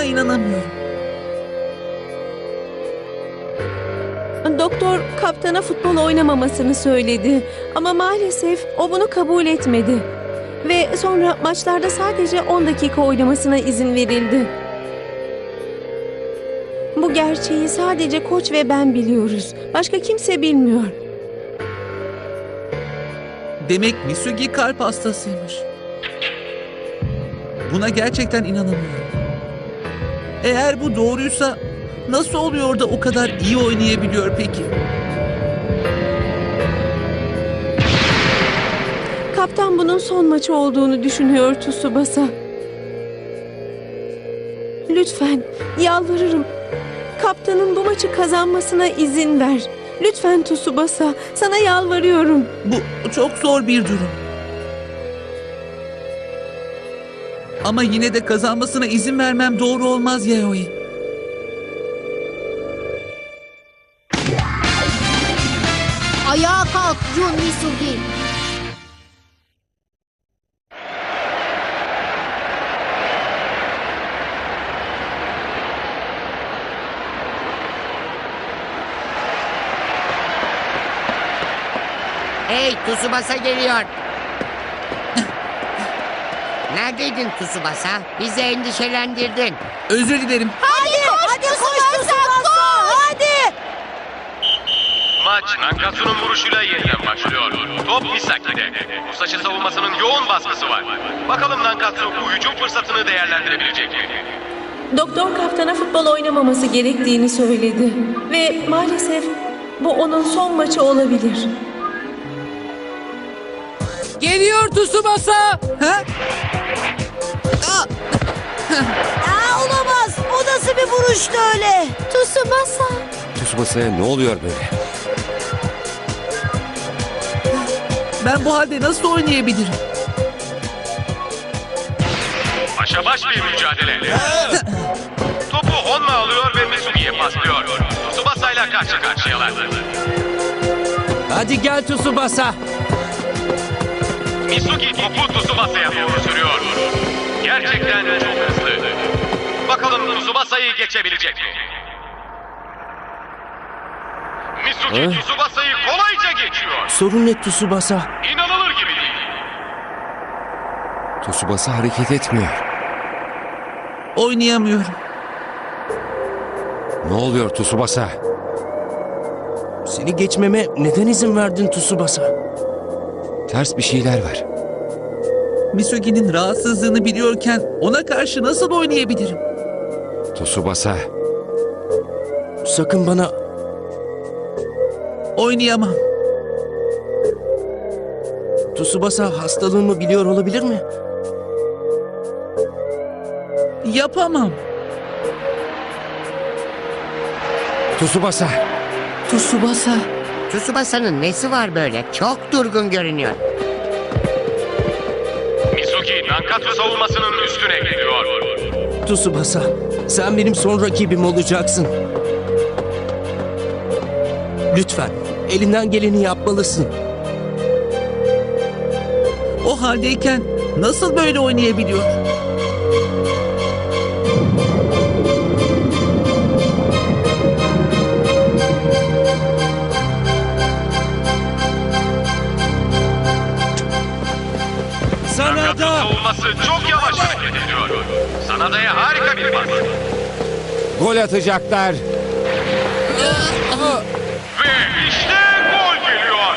Buna inanamıyorum. Doktor kaptana futbol oynamamasını söyledi. Ama maalesef o bunu kabul etmedi. Ve sonra maçlarda sadece 10 dakika oynamasına izin verildi. Bu gerçeği sadece koç ve ben biliyoruz. Başka kimse bilmiyor. Demek Misugi kalp hastasıymış. Buna gerçekten inanamıyorum. Eğer bu doğruysa nasıl oluyor da o kadar iyi oynayabiliyor peki? Kaptan bunun son maçı olduğunu düşünüyor Tsubasa. Lütfen, yalvarırım. Kaptanın bu maçı kazanmasına izin ver. Lütfen Tsubasa, sana yalvarıyorum. Bu çok zor bir durum. Ama yine de kazanmasına izin vermem doğru olmaz Yayoi. Ayağa kalk Jun Misugi. Hey Tsubasa geliyor. Neredeydin Tsubasa? Bizi endişelendirdin. Özür dilerim. Hadi, hadi koş Tsubasa, hadi. Maç Nankatsu'nun vuruşuyla yeniden başlıyor. Top Misaki'de. Musashi savunmasının yoğun baskısı var. Bakalım Nankatsu bu hücum fırsatını değerlendirebilecek mi? Doktor kaptana futbol oynamaması gerektiğini söyledi. Ve maalesef bu onun son maçı olabilir. Geliyor Tsubasa. Ha? Aa, olamaz. O nasıl bir vuruştu öyle? Tsubasa. Tsubasa'ya ne oluyor böyle? Ben bu halde nasıl oynayabilirim? Başa baş bir mücadele. Topu Honma alıyor ve Misugi'ye paslıyor. Tsubasa ile karşı karşıyalar. Hadi gel Tsubasa. Misugi topu Tsubasa'ya doğru sürüyor. Gerçekten çok hızlı. Bakalım Tsubasa'yı geçebilecek mi? Misugi Tsubasa'yı kolayca geçiyor. Sorun ne Tsubasa? İnanılır gibi değil. Tsubasa hareket etmiyor. Oynayamıyorum. Ne oluyor Tsubasa? Seni geçmeme neden izin verdin Tsubasa? Ters bir şeyler var. Misugi'nin rahatsızlığını biliyorken ona karşı nasıl oynayabilirim? Tsubasa, Sakın bana Oynayamam. Tsubasa hastalığımı biliyor olabilir mi? Yapamam. Tsubasa. Tsubasa. Tsubasa'nın nesi var böyle? Çok durgun görünüyor. Misugi Nankatsu savunmasının üstüne geliyor. Tsubasa, sen benim son rakibim olacaksın. Lütfen, elinden geleni yapmalısın. O haldeyken nasıl böyle oynayabiliyor? Savunması çok yavaş hareket ediyor. Sanada'ya harika bir pas. Gol atacaklar. Ve işte gol geliyor.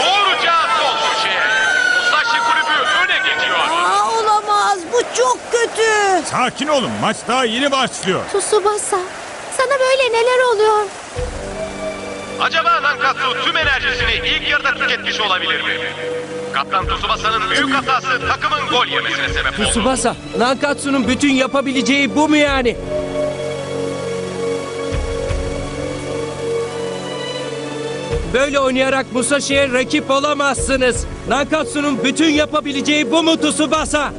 Doğruca sol köşeye. Musashi kulübü öne geçiyor. Aa, olamaz. Bu çok kötü. Sakin olun maç daha yeni başlıyor. Tsubasa, sana böyle neler oluyor? Acaba Nankatsu tüm enerjisini ilk yarıda tüketmiş olabilir mi? Kaptan Tsubasa'nın büyük hatası takımın gol yemesine sebep oldu. Tsubasa, Nankatsu'nun bütün yapabileceği bu mu yani? Böyle oynayarak Musashi'ye rakip olamazsınız. Nankatsu'nun bütün yapabileceği bu mu Tsubasa?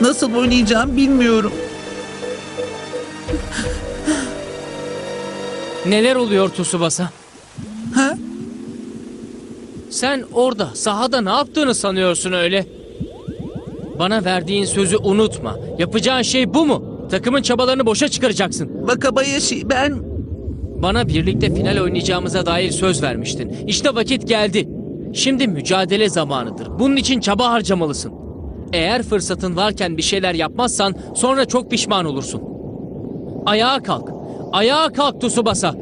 Nasıl oynayacağım bilmiyorum. Neler oluyor Tsubasa? Sen orada sahada ne yaptığını sanıyorsun öyle? Bana verdiğin sözü unutma. Yapacağın şey bu mu? Takımın çabalarını boşa çıkaracaksın. Wakabayashi ben... Bana birlikte final oynayacağımıza dair söz vermiştin. İşte vakit geldi. Şimdi mücadele zamanıdır. Bunun için çaba harcamalısın. Eğer fırsatın varken bir şeyler yapmazsan sonra çok pişman olursun. Ayağa kalk. Ayağa kalk Tsubasa.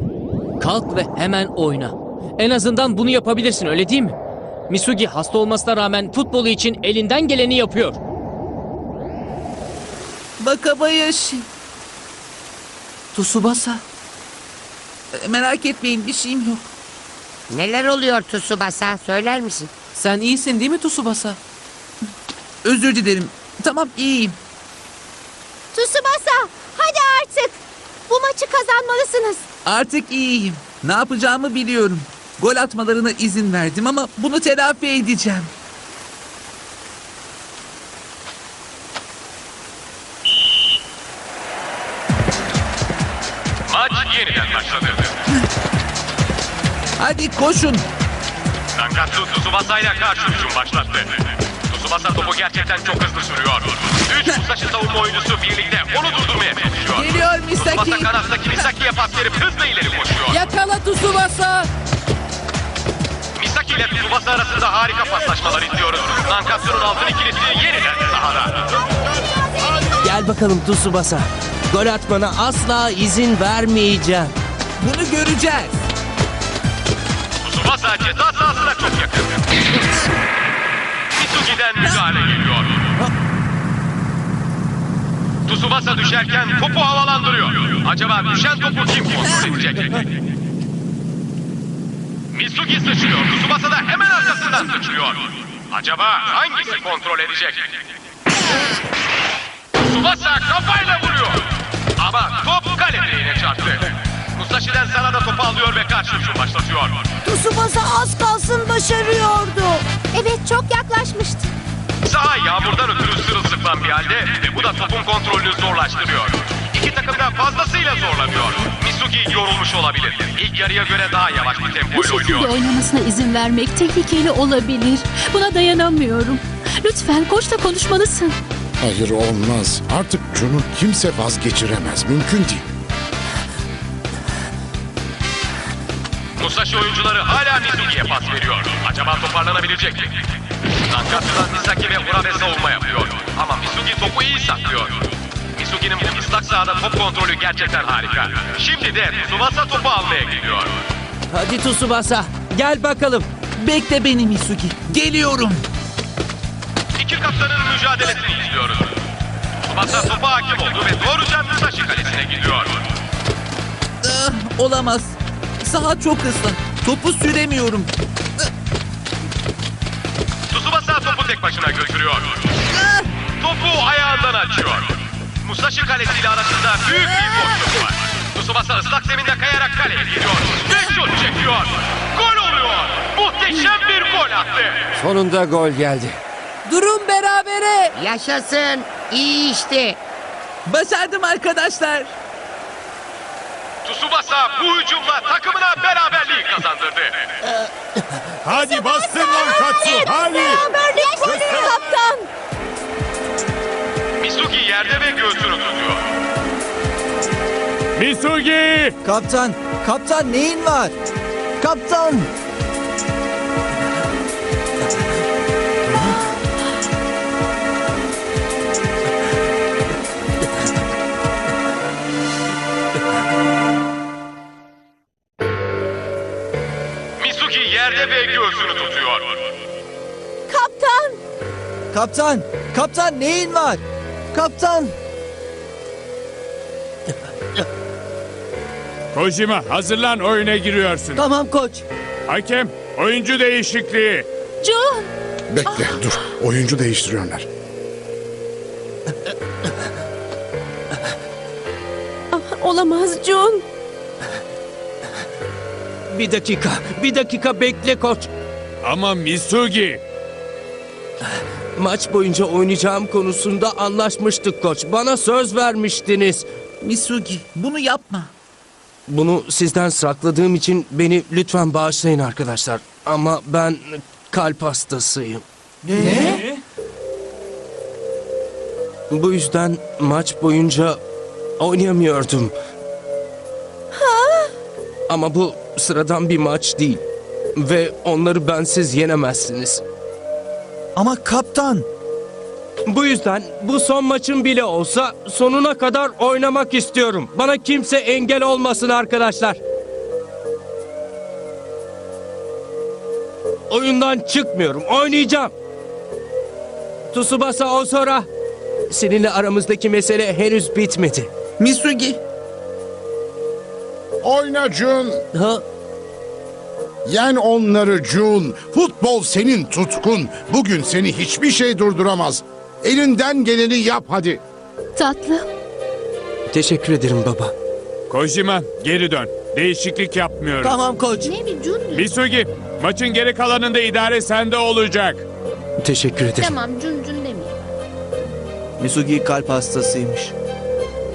Kalk ve hemen oyna. En azından bunu yapabilirsin öyle değil mi? Misugi hasta olmasına rağmen futbolu için elinden geleni yapıyor. Wakabayashi. Tsubasa. E, Merak etmeyin bir şeyim yok. Neler oluyor Tsubasa söyler misin? Sen iyisin değil mi Tsubasa? Özür dilerim. Tamam iyiyim. Tsubasa hadi artık. Bu maçı kazanmalısınız. Artık iyiyim. Ne yapacağımı biliyorum. Gol atmalarına izin verdim ama bunu telafi edeceğim. Maç yeniden başladı. Hadi koşun. Nankatsu Tsubasa ile karşı hücum başlattı. Tsubasa topu gerçekten çok hızlı sürüyor. Üç Musashi savunma oyuncusu birlikte onu durdurmaya çalışıyor. Geliyor Tsubasa Misaki. kanattaki Misaki'ye pas verip hızla ileri koşuyor. Yakala Tsubasa! Misaki ile Tsubasa arasında harika paslaşmalar izliyoruz. Nankatsu'nun altın ikilisi yeniden sahada. Gel bakalım Tsubasa. Gol atmana asla izin vermeyeceğim. Bunu göreceğiz. Tsubasa ceza sahasına çok yakın. Misugi'den müdahale geliyor. Tsubasa düşerken topu havalandırıyor. Acaba düşen topu kim kontrol edecek? Misugi sıçrıyor. Tsubasa da hemen arkasından sıçrıyor. Acaba hangisi kontrol edecek? Tsubasa kafayla vuruyor. Ama top kale direğine çarptı. Musashi'den sana da topu alıyor ve karşı hücum başlatıyor. Tsubasa az kalsın başarıyordu. Evet çok yaklaşmıştı. Saha yağmurdan ötürü sırılsıklam bir halde ve bu da topun kontrolünü zorlaştırıyor. İki takım da fazlasıyla zorlanıyor. Misugi yorulmuş olabilir. İlk yarıya göre daha yavaş bir Bu tempoyla şekilde oynuyor. oynamasına izin vermek tehlikeli olabilir. Buna dayanamıyorum. Lütfen koçla konuşmalısın. Hayır olmaz. Artık Jun'u kimse vazgeçiremez. Mümkün değil. Musashi oyuncuları hala Misugi'ye pas veriyor. Acaba toparlanabilecek mi? Nankatsu'dan Misaki ve Urabe savunma yapıyor. Ama Misugi topu iyi saklıyor. Misugi'nin bu ıslak sahada top kontrolü gerçekten harika. Şimdi de Tsubasa topu almaya gidiyor. Hadi Tsubasa. Gel bakalım. Bekle beni Misugi. Geliyorum. İki kaptanın mücadelesini izliyoruz. Tsubasa topa hakim oldu ve doğruca Musashi kalesine gidiyor. Ah, olamaz. Saha çok ıslak. Topu süremiyorum. Tsubasa topu tek başına götürüyor. Topu ayağından açıyor. Musashi kalesiyle arasında büyük bir boşluk var. Tsubasa ıslak zeminde kayarak kaleye gidiyor. Ve şut çekiyor. Gol oluyor. Muhteşem bir gol attı. Sonunda gol geldi. Durum berabere! Yaşasın. İyi işte. Başardım arkadaşlar. Tsubasa bu hücumla takımına beraberliği kazandırdı. Hadi bastın Nankatsu. Hadi. Kaptan. Yerde ve göğsünü tutuyor. Misugi. Kaptan, kaptan neyin var? Kaptan. Misugi yerde ve göğsünü tutuyor. Kaptan. Kaptan, kaptan neyin var? Kaptan. Kojima hazırlan oyuna giriyorsun. Tamam koç. Hakem oyuncu değişikliği. Jun! Bekle dur. Oyuncu değiştiriyorlar. Ah, Olamaz Jun. Bir dakika, bir dakika bekle koç. Ama Misugi. Maç boyunca oynayacağım konusunda anlaşmıştık koç. Bana söz vermiştiniz. Misugi bunu yapma. Bunu sizden sakladığım için beni lütfen bağışlayın arkadaşlar. Ama ben kalp hastasıyım. Ne? Bu yüzden maç boyunca oynayamıyordum. Ama bu sıradan bir maç değil. Ve onları bensiz yenemezsiniz. Ama kaptan. Bu yüzden bu son maçım bile olsa sonuna kadar oynamak istiyorum. Bana kimse engel olmasın arkadaşlar. Oyundan çıkmıyorum. Oynayacağım. Tsubasa Ozora. Seninle aramızdaki mesele henüz bitmedi. Misugi. Oyna Jun. Ha? Yen onları Jun. Futbol senin tutkun. Bugün seni hiçbir şey durduramaz. Elinden geleni yap hadi. Tatlı. Teşekkür ederim baba. Kojima geri dön. Değişiklik yapmıyorum. Tamam koç. Ne bir Jun? Misugi maçın geri kalanında idare sende olacak. Teşekkür ederim. Tamam Jun Jun demeyin. Misugi kalp hastasıymış.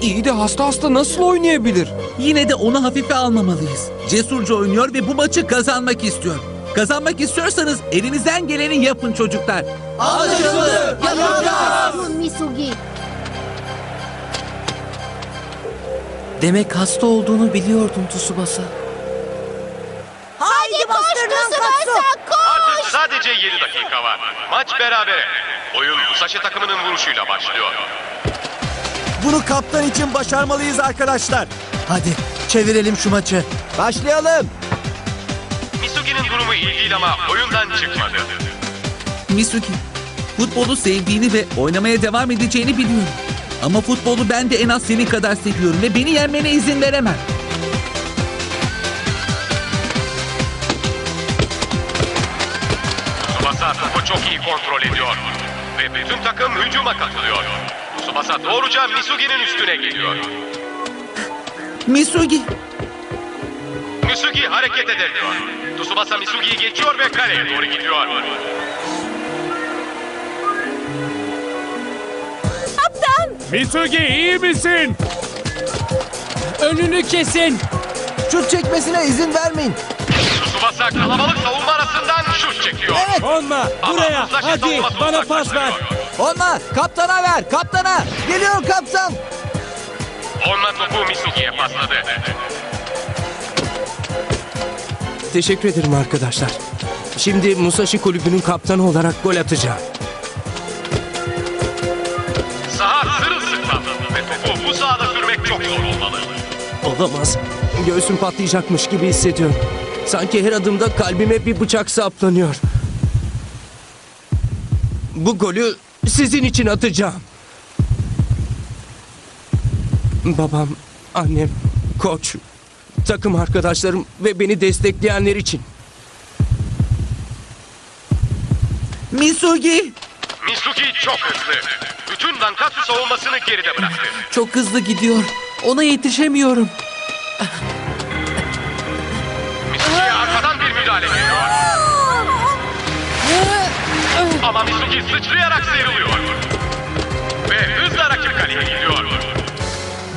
İyi de hasta hasta nasıl oynayabilir? Yine de onu hafife almamalıyız. Cesurca oynuyor ve bu maçı kazanmak istiyor. Kazanmak istiyorsanız elinizden geleni yapın çocuklar. Anlaşıldı. Jun Misugi. Demek hasta olduğunu biliyordum Tsubasa. Haydi bastır Nankatsu. Artık sadece 7 dakika var. Maç berabere. Oyun Musashi takımının vuruşuyla başlıyor. Bunu kaptan için başarmalıyız arkadaşlar. Hadi çevirelim şu maçı. Başlayalım. Misugi'nin durumu iyi değil ama oyundan çıkmadı. Misugi, futbolu sevdiğini ve oynamaya devam edeceğini biliyorum. Ama futbolu ben de en az senin kadar seviyorum ve beni yenmene izin veremem. Tsubasa topu çok iyi kontrol ediyor. Ve bütün takım hücuma katılıyor. Tsubasa doğruca Misugi'nin üstüne geliyor. Misugi, Misugi hareket edemiyor. Tsubasa Misugi'yi geçiyor ve kaleye doğru gidiyor. Misugi iyi misin? Önünü kesin. şut çekmesine izin vermeyin. Tsubasa kalabalık savunma arasından şut çekiyor. Olma. Ama Buraya. Hadi bana pas ver. Uzaklaştırıyor. Olma, kaptana ver, kaptana. Geliyor kaptan. Onunla topu Misugi'ye pasladı. Teşekkür ederim arkadaşlar. Şimdi Musashi kulübünün kaptanı olarak gol atacağım. Saha sırılsıklam ve topu bu sahada sürmek çok zor olmalı. Olamaz. Göğsüm patlayacakmış gibi hissediyorum. Sanki her adımda kalbime bir bıçak saplanıyor. Bu golü sizin için atacağım. Babam, annem, koç, takım arkadaşlarım ve beni destekleyenler için. Misugi, Misugi çok hızlı. Bütün Nankatsu savunmasını geride bıraktı. çok hızlı gidiyor. Ona yetişemiyorum. Misugi'ye arkadan bir müdahale geliyor. Misugi sıçrayarak sıyrılıyor. Ve hızla rakip kaleye gidiyor.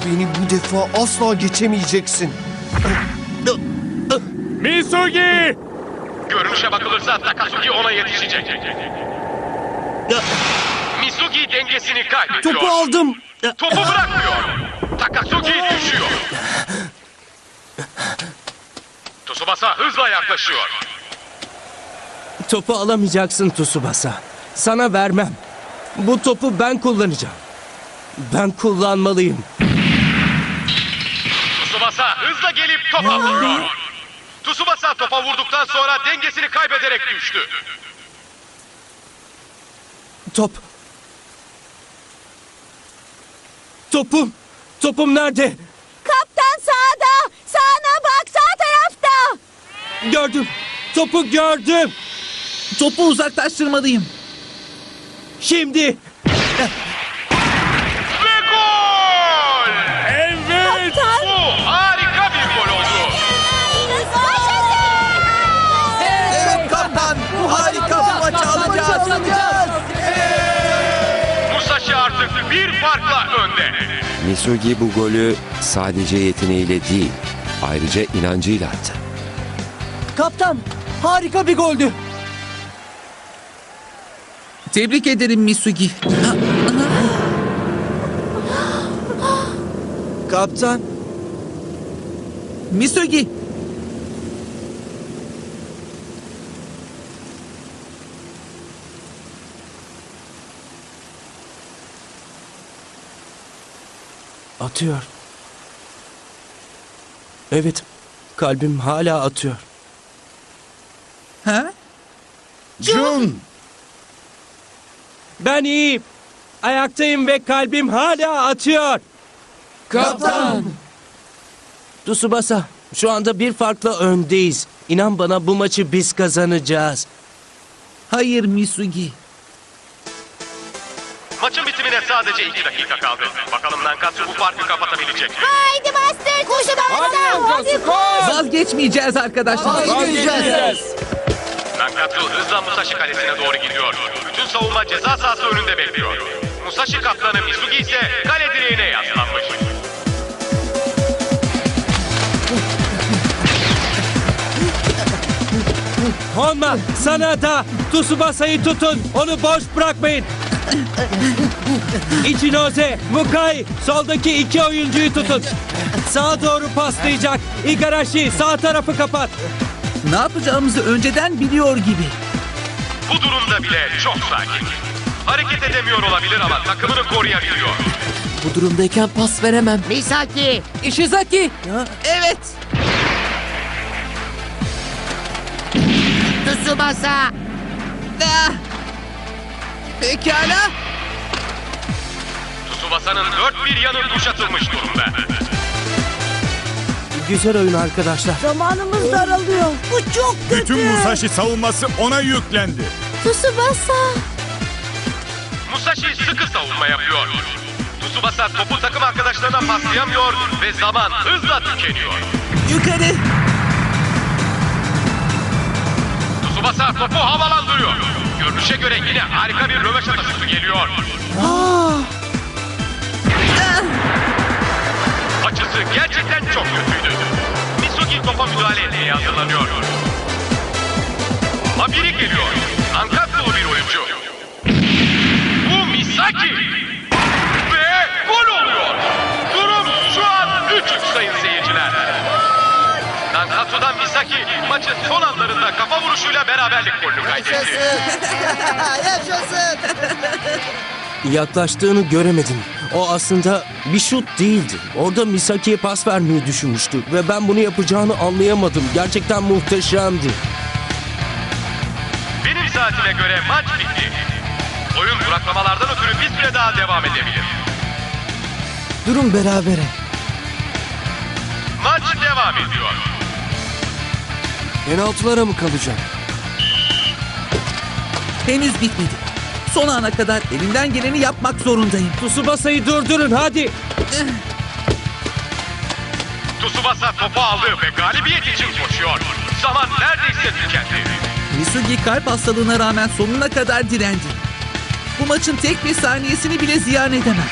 Beni bu defa asla geçemeyeceksin. Misugi! Görünüşe bakılırsa Takasugi ona yetişecek. Misugi dengesini kaybediyor. Topu aldım. Topu bırakmıyor. Takasugi düşüyor. Tsubasa hızla yaklaşıyor. Topu alamayacaksın Tsubasa. Sana vermem. Bu topu ben kullanacağım. Ben kullanmalıyım. Tsubasa hızla gelip topa vuruyor. Tsubasa topa vurduktan sonra dengesini kaybederek düştü. Top. Topum. Topum nerede? Kaptan sağda. Sağına bak sağ tarafta. Gördüm. Topu gördüm. Topu uzaklaştırmalıyım. Şimdi. Ve gol! Evet! Bu harika bir gol oldu. Evet kaptan, bu harika bu maçı alacağız. Musashi artık bir farkla önde. Misugi bu golü sadece yeteneğiyle değil, ayrıca inancıyla attı. Kaptan, harika bir goldü. Tebrik ederim Misugi. Kaptan. Misugi, Atıyor. Evet. Kalbim hala atıyor. ha? Jun! Ben iyiyim. Ayaktayım ve kalbim hala atıyor. Kaptan. Tsubasa, şu anda bir farkla öndeyiz. İnan bana bu maçı biz kazanacağız. Hayır Misugi. Maçın bitimine sadece 2 dakika kaldı. Bakalım Nankatsu bu farkı kapatabilecek mi? Haydi Master koşun Hadi Hadi koş. Vazgeçmeyeceğiz arkadaşlar. Nankatsu hızla Musashi kalesine doğru gidiyor. Bütün savunma ceza sahası önünde bekliyor. Musashi kaptanı Misugi ise kale direğine yaslanmış. Honma, sana da Tsubasa'yı tutun. Onu boş bırakmayın. Ichinoze, Mukai, soldaki iki oyuncuyu tutun. Sağa doğru paslayacak. Igarashi, sağ tarafı kapat. Ne yapacağımızı önceden biliyor gibi. Bu durumda bile çok sakin. Hareket edemiyor olabilir ama takımını koruyabiliyor. Bu durumdayken pas veremem. Misaki. Ishizaki. Evet. Tsubasa. Ah. Pekala. Tsubasa'nın dört bir yanı kuşatılmış durumda. Güzel oyun arkadaşlar. Zamanımız daralıyor. Bu çok kötü. Bütün Musashi savunması ona yüklendi. Tsubasa. Musashi sıkı savunma yapıyor. Tsubasa topu takım arkadaşlarına paslayamıyor ve zaman hızla tükeniyor. Yukarı. Tsubasa topu havalandırıyor. Görünüşe göre yine harika bir röveşata şutu geliyor. Açısı çok kötüydü. Misugi topa müdahale etmeye hazırlanıyor. Ama biri geliyor. Ankatlulu bir oyuncu. Bu Misaki. Ve gol oluyor. Durum şu an 3-3 sayın seyirciler. Nankatsu'dan Misaki maçın son anlarında kafa vuruşuyla beraberlik golünü kaydetti. Yaklaştığını göremedim. O aslında bir şut değildi. Orada Misaki'ye pas vermeyi düşünmüştü. Ve ben bunu yapacağını anlayamadım. Gerçekten muhteşemdi. Benim saatime göre maç bitti. Oyun duraklamalardan ötürü bir süre daha devam edebilir. Durum berabere. Maç devam ediyor. Penaltılara mı kalacak? Henüz bitmedi. Son ana kadar elimden geleni yapmak zorundayım. Tsubasa'yı durdurun hadi. Tsubasa topu aldı ve galibiyet için koşuyor. Zaman neredeyse tükendi. Misugi kalp hastalığına rağmen sonuna kadar direndi. Bu maçın tek bir saniyesini bile ziyan edemem.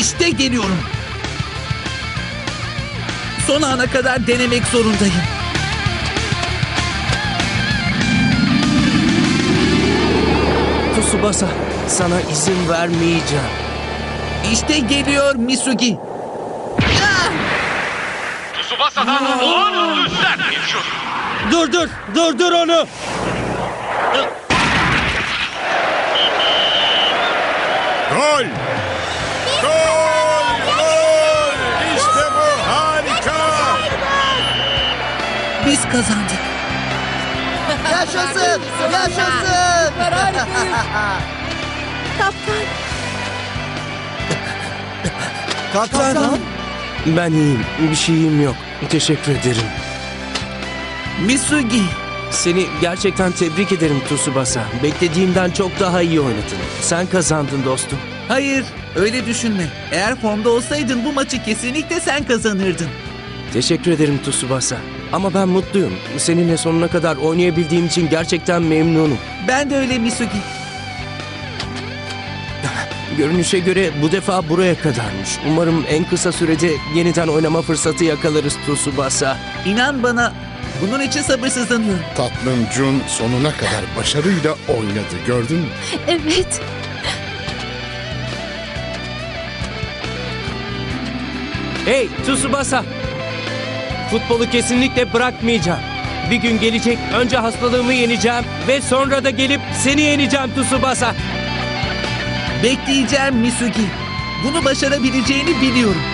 İşte geliyorum. Son ana kadar denemek zorundayım. Tsubasa, sana izin vermeyeceğim. İşte geliyor Misugi. Tsubasa'dan olağanüstü sert bir şut. Dur dur, durdur onu. Gol! Gol! Gol! İşte bu harika! Biz kazandık. Yaşasın. Yaşasın. Kaptan. Kaptan. Ben iyiyim. Bir şeyim yok. Teşekkür ederim. Misugi. Seni gerçekten tebrik ederim Tsubasa. Beklediğimden çok daha iyi oynadın. Sen kazandın dostum. Hayır, öyle düşünme. Eğer formda olsaydın bu maçı kesinlikle sen kazanırdın. Teşekkür ederim Tsubasa. Ama ben mutluyum. Seninle sonuna kadar oynayabildiğim için gerçekten memnunum. Ben de öyle Misugi. Görünüşe göre bu defa buraya kadarmış. Umarım en kısa sürede yeniden oynama fırsatı yakalarız Tsubasa. İnan bana bunun için sabırsızlanıyorum. Tatlım Jun sonuna kadar başarıyla oynadı gördün mü? Evet. Hey Tsubasa. Futbolu kesinlikle bırakmayacağım. Bir gün gelecek önce hastalığımı yeneceğim ve sonra da gelip seni yeneceğim Tsubasa. Bekleyeceğim Misugi. Bunu başarabileceğini biliyorum.